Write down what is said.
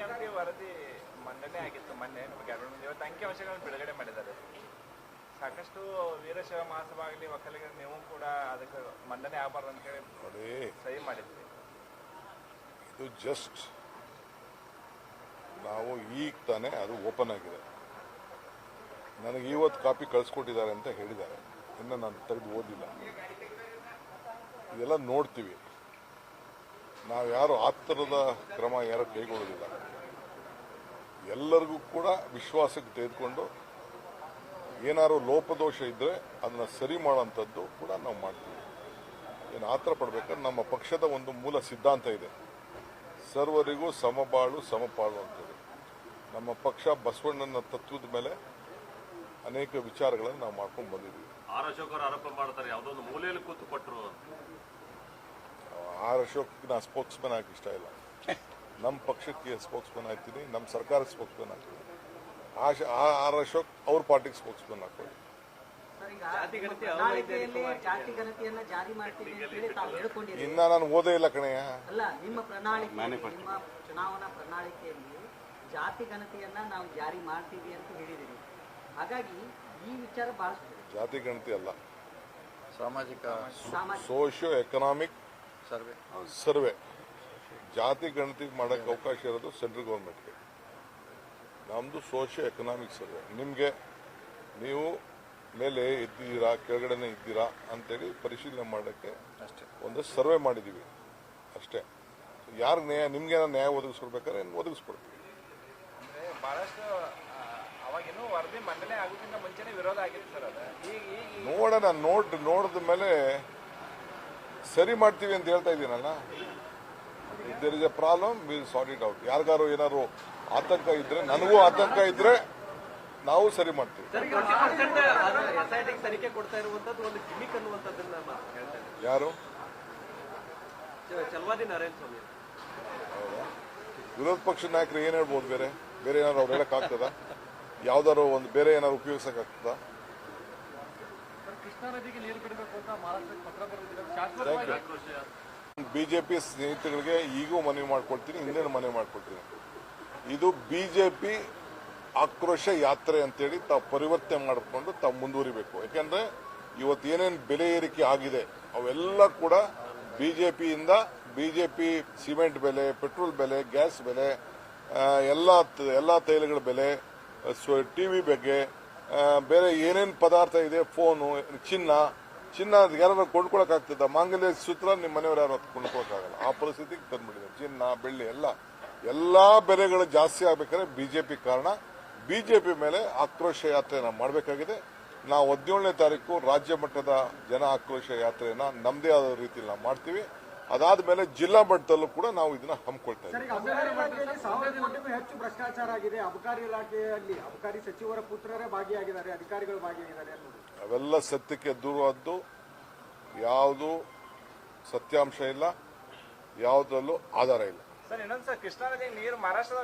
ಗಣತಿ ವರದಿ ಮಂಡನೆ ಆಗಿತ್ತು ಮೊನ್ನೆ ಕ್ಯಾಬಿನೆಟ್ ಇವತ್ತು ಅಂಕಿಅಂಶಗಳನ್ನು ಬಿಡುಗಡೆ ಮಾಡಿದ್ದಾರೆ. ಸಾಕಷ್ಟು ವೀರಶೈವ ಮಹಾಸಭಾ ಆಗಲಿ ಒಕ್ಕಲಿಗರ ನೀವು ಕೂಡ ಅದಕ್ಕೆ ಮಂಡನೆ ಆಗಬಾರ್ದು ಅಂತ ಹೇಳಿ ನೋಡಿ. ಸಹಿ ಮಾಡಿದ್ವಿ. ಇದು ಜಸ್ಟ್ ನಾವು ಈಗ ತಾನೇ ಅದು ಓಪನ್ ಆಗಿದೆ. ನನಗೆ ಇವತ್ತು ಕಾಪಿ ಕಳಿಸ್ಕೊಟ್ಟಿದ್ದಾರೆ ಅಂತ ಹೇಳಿದ್ದಾರೆ. ಇನ್ನು ನಾನು ತೆಗೆದು ಓದಿಲ್ಲ. ಇದೆಲ್ಲ ನೋಡ್ತೀವಿ. ನಾವು ಯಾರು ಆತ್ತರದ ಕ್ರಮ ಯಾರು ಕೈಗೊಳ್ಳೋದಿಲ್ಲ. ಎಲ್ಲರಿಗೂ ಕೂಡ ವಿಶ್ವಾಸಕ್ಕೆ ತೆಗೆದುಕೊಂಡು ಏನಾದ್ರು ಲೋಪದೋಷ ಇದ್ದರೆ ಅದನ್ನ ಸರಿ ಮಾಡೋಂಥದ್ದು ಕೂಡ ನಾವು ಮಾಡ್ತೀವಿ. ಏನು ಆತರ ಪಡ್ಬೇಕಾದ್ರೆ ನಮ್ಮ ಪಕ್ಷದ ಒಂದು ಮೂಲ ಸಿದ್ಧಾಂತ ಇದೆ. ಸರ್ವರಿಗೂ ಸಮಬಾಳು, ಸಮಪಾಳು ಅಂತೇಳಿ. ನಮ್ಮ ಪಕ್ಷ ಬಸವಣ್ಣನ ತತ್ವದ ಮೇಲೆ ಅನೇಕ ವಿಚಾರಗಳನ್ನು ನಾವು ಮಾಡ್ಕೊಂಡು ಬಂದಿದ್ದೀವಿ. ಆರ್ ಆರೋಪ ಮಾಡ್ತಾರೆ, ಯಾವುದೋ ಒಂದು ಮೂಲೆಯಲ್ಲಿ ಕೂತು ಕೊಟ್ಟರು ಆರ್ ಅಶೋಕ್ ನಾ ಸ್ಪೋಕ್ಸ್ಮನ್ ಆಗಿ ಇಷ್ಟ ಇಲ್ಲ. ನಮ್ಮ ಪಕ್ಷಕ್ಕೆ ಸ್ಪೋಕ್ಸ್ಮನ್ ಆಗ್ತೀನಿ ನಮ್ಮ ಸರ್ಕಾರ ಸ್ಪೋಕ್ಸ್ಮನ್ ಆಗ್ತೀನಿ. ಆಶ ಆ- ಆರ್ ಅಶೋಕ್ ಅವ್ರ ಪಾರ್ಟಿಗೆ ಸ್ಪೋಕ್ಸ್ಮನ್ ಹಾಕೊಳ್ಳಿ ಸರ್, ಈಗ ಜಾತಿ ಗಣತಿಯನ್ನ ಜಾರಿ ಮಾಡ್ತೀವಿ ಅಂತ ಹೇಳಿ ಇನ್ನ ನಾನು ಓದೇ ಇಲ್ಲ ಕಣೆಯ ಅಲ್ಲ ನಿಮ್ಮ ಪ್ರಣಾಳಿಕೆ ನಿಮ್ಮ ಚುನಾವಣಾ ಪ್ರಣಾಳಿಕೆಯಲ್ಲಿ ಜಾತಿ ಗಣತಿಯನ್ನ ನಾವು ಜಾರಿ ಮಾಡ್ತೀವಿ ಅಂತ ಹೇಳಿದಿರಿ ಹಾಗಾಗಿ ಈ ವಿಚಾರ ಬಹಳಷ್ಟು ಜಾತಿ ಗಣತಿ ಅಲ್ಲ ಸಾಮಾಜಿಕ. Socio economic survey. ಸರ್ವೆ. ಜಾತಿ ಗಣತಿ ಮಾಡಕ್ಕೆ ಅವಕಾಶ ಇರೋದು ಸೆಂಟ್ರಲ್ ಗೌರ್ಮೆಂಟ್ಗೆ. ನಮ್ಮದು ಸೋಷಿಯೋ ಎಕನಾಮಿಕ್ ಸರ್ವೆ. ನಿಮಗೆ ನೀವು ಮೇಲೆ ಇದ್ದೀರಾ ಕೆಳಗಡೆನೆ ಇದ್ದೀರಾ ಅಂತೇಳಿ ಪರಿಶೀಲನೆ ಮಾಡೋಕ್ಕೆ ಅಷ್ಟೇ. ಒಂದು ಸರ್ವೆ ಮಾಡಿದ್ದೀವಿ. ಅಷ್ಟೇ. ಯಾರು ನ್ಯಾಯ ನಿಮ್ಗೆ ನ್ಯಾಯ ಒದಗಿಸ್ಕೊಡ್ಬೇಕಾದ್ರೆ ಒದಗಿಸ್ಕೊಡ್ತೀವಿ? ಅಂದ್ರೆ ಬಹಳಷ್ಟು ಆ, ಅವಾಗಿನ್ನೂ ವರದಿ ಮಂಡನೆ ಆಗೋದ್ಕಿಂತ ಮುಂಚೆನೆ ವಿರೋಧ ಆಗಿತ್ತು ಸರ್ ಅದು. ಈಗ ಈಗ ನೋಡೋಣ ನೋಡ್ ನೋಡಿದ ಮೇಲೆ ಸರಿ ಮಾಡ್ತೀವಿ ಅಂತ ಹೇಳ್ತಾ ಇದ್ದೀನಲ್ಲ there is a problem will sort it out ಯಾರಿಗಾರು ಏನಾದ್ರು ಆತಂಕ ಇದ್ರೆ ನನಗೂ ಆತಂಕ ಇದ್ರೆ ನಾವು ಸರಿ ಮಾಡ್ತೀವಿ. ಯಾರು? ವಿರೋಧ ಪಕ್ಷದ ನಾಯಕರು ಏನ್ ಹೇಳ್ಬೋದು ಬೇರೆ? ಬೇರೆ ಏನಾದ್ರು ಅವ್ರು ಹೇಳಕ್ಕಾಗ್ತದ ಯಾವ್ದಾರು ಒಂದು ಬೇರೆ ಏನಾದ್ರು ಉಪಯೋಗಿಸಕ್ಕಾಗ್ತದ ಕೃಷ್ಣಾ ಬಿಜೆಪಿ ಸ್ನೇಹಿತರಿಗೆ ಈಗೂ ಮನವಿ ಮಾಡ್ಕೊಡ್ತೀನಿ ಹಿಂದೆ ಮನವಿ ಮಾಡ್ಕೊಡ್ತೀನಿ. ಇದು ಬಿಜೆಪಿ ಆಕ್ರೋಶ ಯಾತ್ರೆ ಅಂತೇಳಿ ತಾವು ಪರಿವರ್ತನೆ ಮಾಡಿಕೊಂಡು ತಾವು ಮುಂದುವರಿಬೇಕು. ಯಾಕೆಂದ್ರೆ ಇವತ್ತು ಏನೇನು ಬೆಲೆ ಏರಿಕೆ ಆಗಿದೆ ಅವೆಲ್ಲ ಕೂಡ ಬಿಜೆಪಿಯಿಂದ ಬಿಜೆಪಿ ಸಿಮೆಂಟ್ ಬೆಲೆ ಪೆಟ್ರೋಲ್ ಬೆಲೆ ಗ್ಯಾಸ್ ಬೆಲೆ ಎಲ್ಲ ಎಲ್ಲ ತೈಲಗಳ ಬೆಲೆ ಟಿವಿ ಬಗ್ಗೆ ಬೇರೆ ಏನೇನು ಪದಾರ್ಥ ಇದೆ? ಫೋನು, ಚಿನ್ನ. ಚಿನ್ನ ಯಾರು ಕೊಂಡ್ಕೊಳಕ್ಕಾಗ್ತದ ಮಾಂಗಲ್ಯ ಸೂತ್ರ ನಿಮ್ಮ ಮನೆಯವರು ಯಾರು ಕೊಂಡ್ಕೊಳಕ್ಕಾಗಲ್ಲ. ಆ ಪರಿಸ್ಥಿತಿಗೆ ತಂದ್ಬಿಟ್ಟಿದೆ ಚಿನ್ನ, ಬೆಳ್ಳಿ, ಎಲ್ಲ. ಎಲ್ಲಾ ಬೆಲೆಗಳು ಜಾಸ್ತಿ ಆಗ್ಬೇಕಾದ್ರೆ ಬಿಜೆಪಿ ಕಾರಣ. ಬಿಜೆಪಿ ಮೇಲೆ ಆಕ್ರೋಶ ಯಾತ್ರೆಯನ್ನ ಮಾಡಬೇಕಾಗಿದೆ. ನಾವು ಹದಿನೇಳನೇ ತಾರೀಕು ರಾಜ್ಯ ಮಟ್ಟದ ಜನ ಆಕ್ರೋಶ ಯಾತ್ರೆಯನ್ನು ನಮ್ಮದೇ ಆದ ರೀತಿಯಲ್ಲಿ ನಾವು ಮಾಡ್ತೀವಿ. ಅದಾದ್ಮೇಲೆ ಜಿಲ್ಲಾ ಮಟ್ಟದಲ್ಲೂ ಕೂಡ ನಾವು ಇದನ್ನ ಹಮ್ಮಿಕೊಳ್ತಾ ಇದ್ದೀವಿ. ಹೆಚ್ಚು ಭ್ರಷ್ಟಾಚಾರ ಆಗಿದೆ. ಅಬಕಾರಿ ಇಲಾಖೆಯಲ್ಲಿ ಅಬಕಾರಿ ಸಚಿವರ ಪುತ್ರರೇ ಭಾಗಿಯಾಗಿದ್ದಾರೆ ಅಧಿಕಾರಿಗಳು ಭಾಗಿಯಾಗಿದ್ದಾರೆ ಅವೆಲ್ಲ ಸತ್ಯಕ್ಕೆ ದೂರವಾದ್ದು ಯಾವುದು ಸತ್ಯಾಂಶ ಇಲ್ಲ ಯಾವುದರಲ್ಲೂ ಆಧಾರ ಇಲ್ಲ. ಸರ್ ಇನ್ನೊಂದು ಸರ್ ಕೃಷ್ಣಾ ನದಿ ನೀರು ಮಹಾರಾಷ್ಟ್ರದ